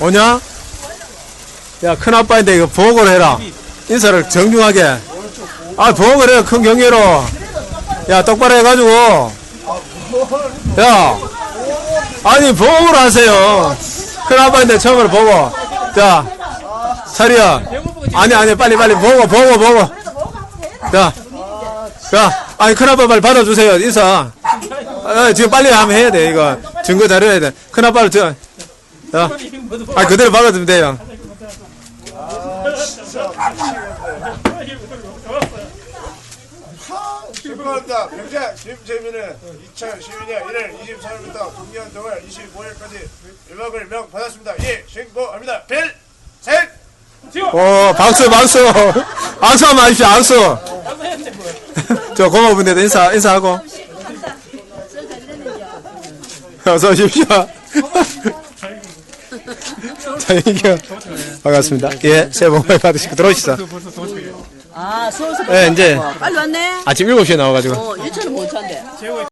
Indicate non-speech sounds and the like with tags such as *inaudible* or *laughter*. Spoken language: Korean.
오냐? 야, 큰아빠인데 이거 보고를 해라. 인사를 정중하게. 아, 보고를 해, 큰 경계로. 야, 똑바로 해가지고. 야, 아니, 보고를 하세요. 큰아빠인데 처음으로 보고. 자, 차리야. 아니, 아니, 빨리, 빨리, 보고, 보고, 보고. 자, 자, 아니, 큰아빠 빨리 받아주세요. 인사. 아, 지금 빨리 하면 해야 돼, 이거. 증거 자료 해야 돼. 큰아빠를 저, 자, 아, 그대로 박아주면 돼요. 축하합니다. 병자 김재민은 2012년 1월 23일부터 금년 정월 25일까지 1박을 명 받았습니다. 예, 신고합니다. 필생! 오, 박수, 박수. 박수 한번 하십시오, 박수. *laughs* 저 고마운 분들 인사, 인사하고. 어서 오십시오. 자, 이게 반갑습니다. 예, 새해 복 많이 받으시고 들어오시죠. 아, 서울서 예, 이제 빨리 왔네. 아침 7시에 나와가지고. 어, 유천은 못 찬대.